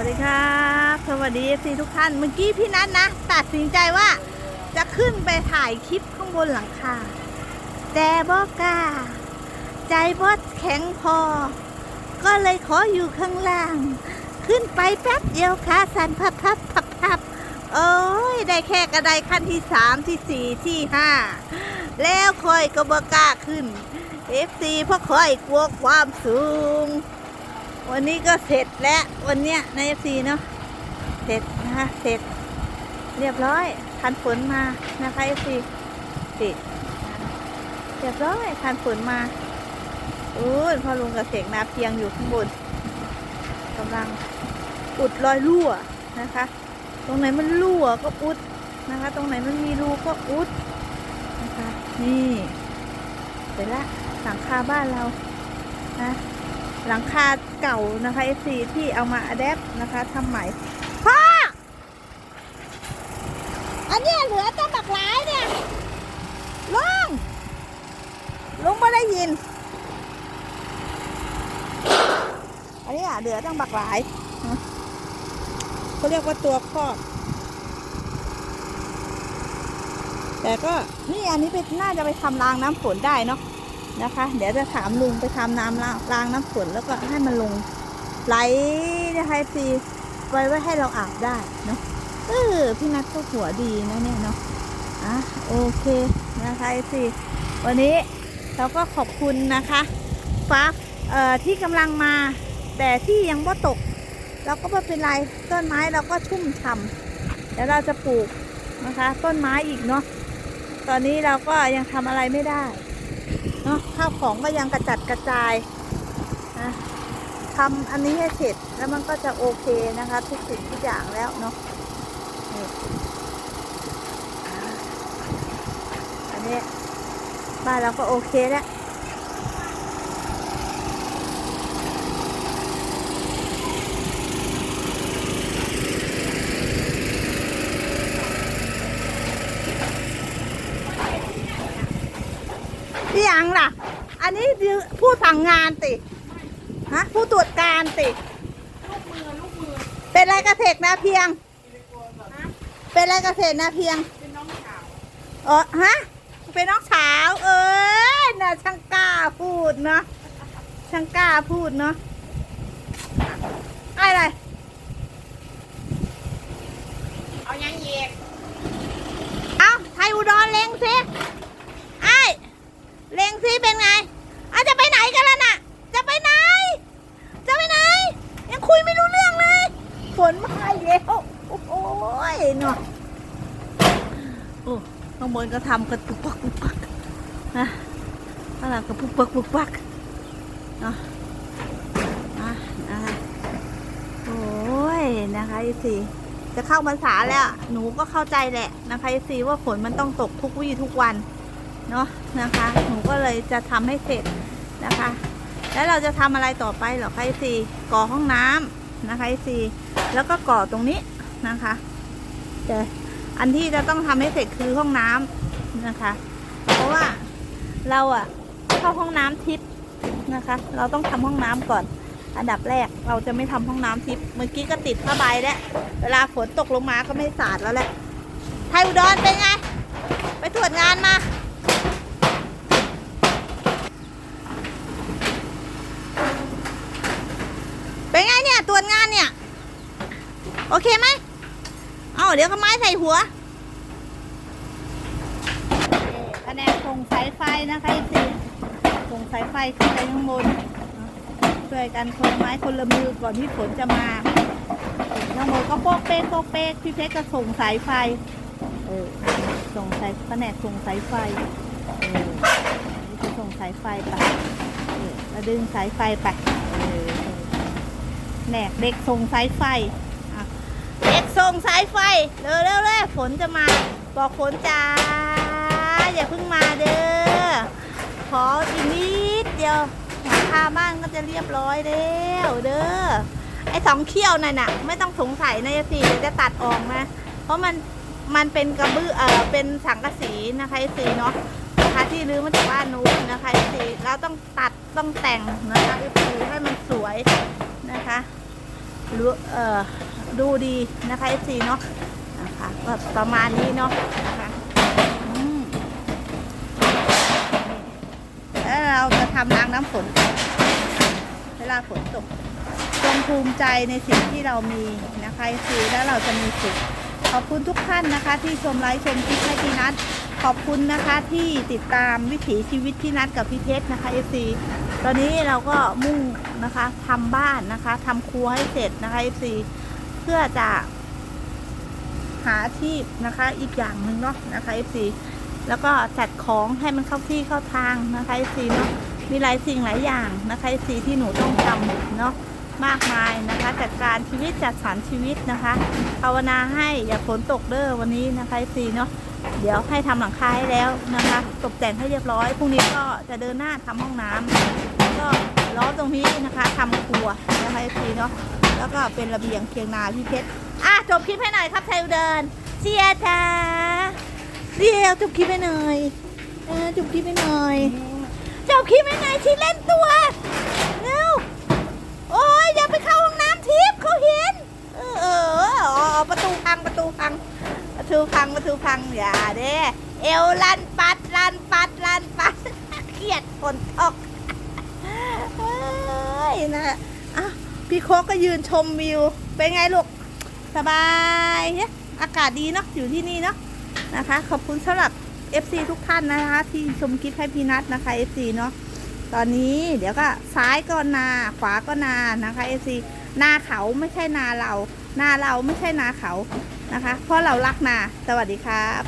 วัสดีครับสวัสดีซีทุกท่านเมื่อกี้พี่นัทนะ ตัดสินใจว่าจะขึ้นไปถ่ายคลิปข้างบนหลังคาแต่บอกล้า ใจบอสแข็งพอ ก็เลยขออยู่ข้างล่าง ขึ้นไปแป๊บเดียวขาสันพับพับพับพับโอ้ยได้แค่กระไดขั้นที่สามที่สี่ที่ห้าแล้วคอยก็บกล้าขึ้น FC เพราะคอยกลัวความสูง วันนี้ก็เสร็จแล้ววันเนี้ยใน FC เนาะเสร็จนะคะเสร็จ เรียบร้อยทันฝนมานะคะ FC ติดเรียบร้อยทันฝนมาอู้ยพ่อลุงกับเสกนาเพียงอยู่ข้างบนกำลังอุดรอยรั่วนะคะ ตรงไหนมันรั่วก็อุดนะคะ ตรงไหนมันมีรูก็อุดนะคะนี่เสร็จละหลังคาบ้านเรานะ หลังคาเก่านะคะ FC ที่เอามาอัดแอปนะคะทำใหม่พ่ออันนี้เหลือแต่บักหลายเนี่ยลุงลุงไม่ได้ยิน อันนี้อะเหลือตั้งบักหลายเขาเรียกว่าตัวครอบแต่ก็นี่อันนี้ไปน่าจะไปทำรางน้ำฝนได้เนาะ นะคะ เดี๋ยวจะถามลุงไปทำน้ำรางรางน้ำฝนแล้วก็ให้มันลงไหลนะคะซีไว้ไว้ให้เราอาบได้เนาะเออพี่นัทก็หัวดีนะเนี่ยเนาะอะโอเคนะคะซีวันนี้เราก็ขอบคุณนะคะฟ้าเอ่อที่กำลังมา แต่ที่ยังบ่ตก เราก็ไม่เป็นไรต้นไม้เราก็ชุ่มฉ่ำเดี๋ยวเราจะปลูกนะคะ ต้นไม้อีกเนาะตอนนี้เราก็ยังทำอะไรไม่ได้ เนาะข้าวของก็ยังกระจัดกระจายนะทำอันนี้ให้เสร็จแล้วมันก็จะโอเคนะคะ ทุกสิ่งทุกอย่างแล้วเนาะอันนี้บ้านเราก็โอเคแล้ว พี่ยังล่ะ อันนี้คือผู้สั่งงานติฮะผู้ตรวจการติเป็นไรเกษตรนาเพียง เป็นไรเกษตรนาเพียงเป็นน้องสาวอ๋อฮะเป็นน้องสาวเอ้ยน่ะช่างกล้าพูดเนาะช่างกล้าพูดเนาะอะไรเอายังเหยียกเอาไทยอุดรเล็งสิไอ้เล็งสิเป็นไงอาจะไปไหนกันล่ะน่ะ จะไปไหน จะไปไหน ยังคุยไม่รู้เรื่องเลย ฝ นมาแล้ว โอ้โหยเนาะโอ้ข้างบนก็ทำกันปุกปักปุกปักนะข้างหลังก็ปุกปักปุกปักเนาะอะนะคะโอ้ยนะคะอีสี่จะเข้าพรรษาแล้ว หนูก็เข้าใจแหละนะคะซีว่าฝนมันต้องตกทุกวี่ทุกวันเนาะนะคะ หนูก็เลยจะทำให้เสร็จนะคะ แล้วเราจะทำอะไรต่อไปหรอคะซีก่อห้องน้ำ นะคะซีแล้วก็ก่อตรงนี้นะคะแต่อันที่จะต้องทำให้เสร็จคือห้องน้ำนะคะ เพราะว่าเราอะเข้าห้องน้ำทิพนะคะ เราต้องทำห้องน้ำก่อน อันดับแรกเราจะไม่ทำห้องน้ำทิพเมื่อกี้ก็ติดผ้าใบแล้วเวลาฝนตกลงมาก็ไม่สาดแล้วแหละไทยอุดรเป็นไง ไปตรวจงานมา เป็นไงเนี่ย ตรวจงานเนี่ย โอ เคไหมเอาเดี๋ยวก็ไม้ใส่หัวแผนส่งสายไฟนะคะสิส่งสายไฟขึ้นไปข้างบนช่วยกันคนไม้คนละมือก่อนที่ฝนจะมาทั้งหมดก็โป๊กเป๊กโป๊กเป๊กพี่เพชรก็ส่งสายไฟ เออส่งสายแผนกส่งสายไฟ เออนี่จะส่งสายไฟไปเออแล้วดึงสายไฟไป เออแหนกเด็กส่งสายไฟ ส่งสายไฟ เร็วเร็วเร็วฝนจะมา บอกฝนจ้า อย่าเพิ่งมาเด้อ ขออีกนิดเดียวหลังคาบ้านก็จะเรียบร้อยแล้วเด้อ ไอ้สองเขี้ยวนั่นน่ะ ไม่ต้องสงสัยนะสีเดี๋ยวจะตัดออกนะ เพราะมัน มันเป็นกระเบื้อเออเป็นสังกะสีนะคะไอ้สีเนาะนะคะที่รื้อมาจากบ้านนู้นนะคะไอ้สีเราต้องตัดต้องแต่งนะคะไอ้สีให้มันสวยนะคะ ดูดีนะคะ FC เนาะนะคะก็ประมาณนี้เนาะนะคะแล้วเราจะทำรางน้ำฝนกันเวลาฝนตกจงภูมิใจในสิ่งที่เรามีนะคะ FC แล้วเราจะมีสุขขอบคุณทุกท่านนะคะ ที่ชมไลฟ์ชมคลิปให้พี่นัทขอบคุณนะคะที่ติดตามวิถีชีวิตพี่นัทกับพี่เพชรนะคะ FC ตอนนี้เราก็มุ่งนะคะทำบ้านนะคะทำครัวให้เสร็จนะคะ FC เพื่อจะหาอาชีพนะคะ อีกอย่างหนึ่งเนาะนะคะ FC แล้วก็จัดของให้มันเข้าที่เข้าทางนะคะ FC เนาะมีหลายสิ่งหลายอย่างนะคะ FC ที่หนูต้องทำเนาะมากมายนะคะจัดการชีวิตจัดสรรชีวิตนะคะภาวนาให้อย่าฝนตกเด้อวันนี้นะคะ FC เนาะ เดี๋ยวให้ทำหลังคาให้แล้วนะคะ ตกแต่งให้เรียบร้อยพรุ่งนี้ก็จะเดินหน้าทำห้องน้ำแล้วก็ล้อมตรงนี้นะคะทำครัวนะคะพีเนาะแล้วก็เป็นระเบียงเคียงนาพี่เพชรอะจบคลิปให้หน่อยครับไทยเดินเชียร์จ้าเรียวจบคลิปให้หน่อยจบคลิปให้หน่อยจบคลิปให้หน่อยที่เล่นตัวเร็วโอ้ยอย่าไปเข้าห้องน้ำทิพย์เขาเห็นเออเอออ๋อประตูพังประตูพัง ประตูพังประตูพังอย่าเด้ เอวลันปัดลันปัดลันปัดเครียดฝนตกเฮ้ยนะอะพี่โคกก็ยืนชมวิว เป็นไงลูก สบายเนี่ยอากาศดีเนาะอยู่ที่นี่เนาะนะคะ ขอบคุณสำหรับ FC ทุกท่านนะคะ ที่ชมคลิปให้พี่นัทนะคะ FC เนาะตอนนี้เดี๋ยวก็ซ้ายก็นา ขวาก็นานะคะ FC นาเขาไม่ใช่นาเรา นาเราไม่ใช่นาเขานะคะ เพราะเรารักนา สวัสดีครับ